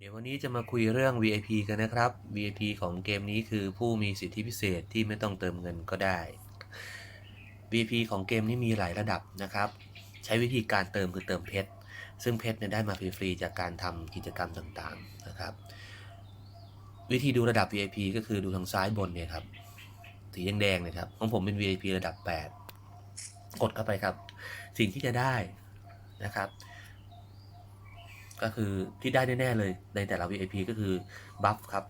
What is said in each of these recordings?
เดี๋ยววันนี้จะมาคุยเรื่อง VIP กันนะครับ VIP ของเกมนี้คือผู้มีสิทธิพิเศษที่ไม่ต้องเติมเงินก็ได้ VIP ของเกมนี้มีหลายระดับนะครับ ใช้วิธีการเติมคือเติมเพชร ซึ่งเพชรเนี่ยได้มาฟรีๆจากการทำกิจกรรมต่างๆนะครับ วิธีดูระดับ VIP ก็คือดูทางซ้ายบนเนี่ยครับสีแดงๆเนี่ยครับของผมเป็น VIP ระดับ 8 กดเข้าไปครับ สิ่งที่จะได้นะครับ ก็คือที่ได้แน่ ๆ เลยในแต่ละ VIP ก็คือบัฟครับ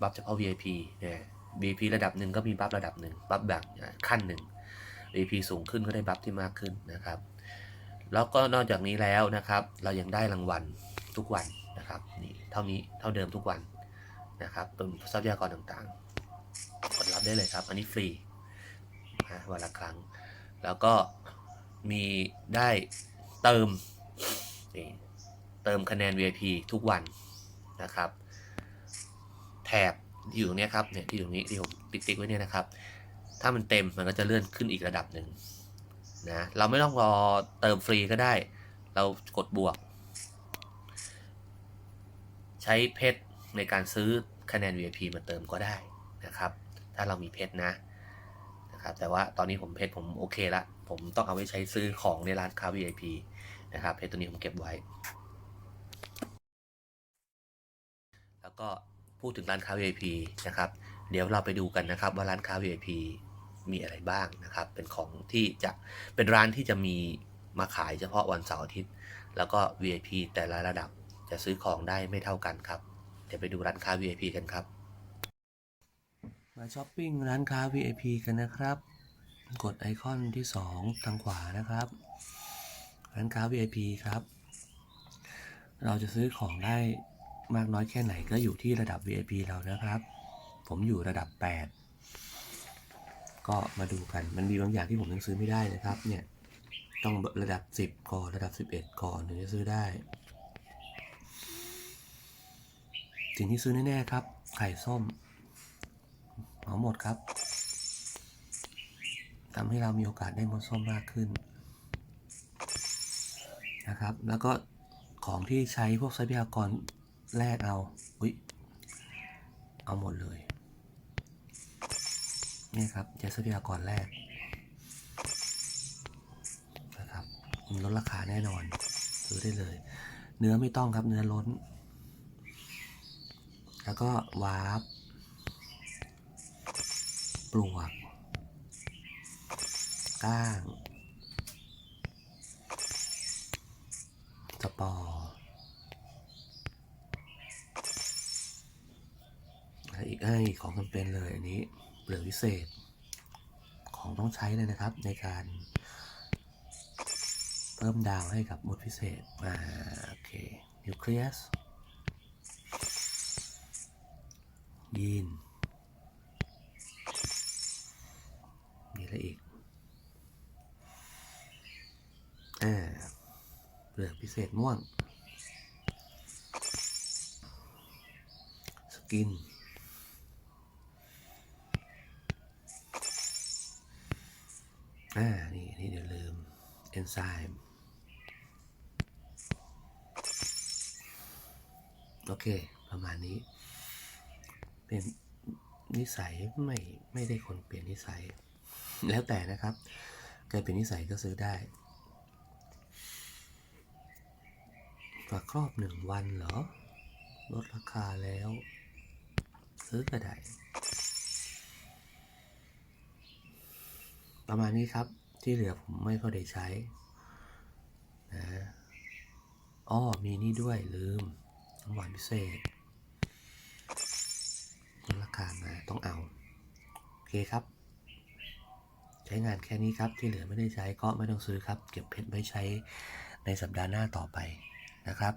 บัฟเฉพาะ VIP เนี่ย VIP ระดับหนึ่งก็มีบัฟระดับหนึ่งบัฟแบบขั้นหนึ่ง VIP สูงขึ้นก็ได้บัฟที่มากขึ้นนะครับ แล้วก็นอกจากนี้แล้วนะครับ เรายังได้รางวัลทุกวันนะครับนี่เท่านี้เท่าเดิมทุกวันนะครับเป็นทรัพยากรต่างๆ กดรับได้เลยครับ อันนี้ฟรีนะวันละครั้ง แล้วก็มีได้เติมนี่ เติมคะแนน VIP ทุกวันนะครับ แถบที่อยู่ตรงเนี้ยครับเนี่ยที่ตรงนี้ที่ผมติ๊กๆไว้เนี่ยนะครับ ถ้ามันเต็มมันก็จะเลื่อนขึ้นอีกระดับหนึ่งนะเราไม่ต้องรอเติมฟรีก็ได้ เรากดบวก ใช้เพชรในการซื้อคะแนน VIP มาเติมก็ได้นะครับ ถ้าเรามีเพชรนะนะครับ แต่ว่าตอนนี้ผมเพชรผมโอเคละ ผมต้องเอาไว้ใช้ซื้อของในร้านค้า VIP นะครับเพชรตัวนี้ผมเก็บไว้ ก็พูดถึงร้านค้า VIP นะครับ เดี๋ยวเราไปดูกันนะครับว่าร้านค้า VIP มีอะไรบ้างนะครับ เป็นของที่จะเป็นร้านที่จะมีมาขายเฉพาะวันเสาร์อาทิตย์ แล้วก็ VIP แต่ละระดับจะซื้อของได้ไม่เท่ากันครับ เดี๋ยวไปดูร้านค้า VIP กันครับ มาช้อปปิ้งร้านค้า VIP กันนะครับ กดไอคอนที่ 2 ทางขวานะครับ ร้านค้า VIP ครับ เราจะซื้อของได้ มากน้อยแค่ไหนก็อยู่ที่ระดับ VIP เรานะครับ ผมอยู่ระดับ 8 ก็มาดูกัน มันมีบางอย่างที่ผมยังซื้อไม่ได้นะครับ เนี่ย ต้องระดับ 10 ก่อน ระดับ 11 ก่อนถึงจะซื้อได้ สิ่งที่ซื้อแน่ๆครับ ไข่ส้มเหมาหมดครับทำให้เรามีโอกาสได้มดส้มมากขึ้นนะครับ แล้วก็ของที่ใช้พวกทรัพยากร แลกเอา อุ้ย เอาหมดเลย นี่ครับใช้ทรัพยากรแรกนะครับมันลดราคาแน่นอน ซื้อได้เลย เนื้อไม่ต้องครับ เนื้อล้น แล้วก็วาร์ปปลวกก้างสปอร์อะไรอี กไอ้ของจำเป็นเลยอันนี้เหลือวิเศษ ของต้องใช้เลยนะครับ ในการ เพิ่มดาวให้กับมดพิเศษอ่าโอเคนิวเคลียสยีนมีอะไรอีกอ่าเปลือกพิเศษม่วงสกิน อ่า นี่นี่เดี๋ยวลืม เอนไซม์โอเค ประมาณนี้ เป็นนิสัยไม่ไม่ได้คนเปลี่ยนนิสัย แล้วแต่นะครับเกิดเป็นนิสัยก็ซื้อได้ฝากครอบหนึ่งวันเหรอ ลดราคาแล้ว ซื้อก็ได้ ประมาณนี้ครับที่เหลือผมไม่ค่อยได้ใช้นะอ้อมีนี่ด้วยลืมน้ำหวานพิเศษลดราคามาต้องเอา โอเคครับ ใช้งานแค่นี้ครับที่เหลือไม่ได้ใช้ก็ไม่ต้องซื้อครับ เก็บเพชรไว้ใช้ในสัปดาห์หน้าต่อไปนะครับ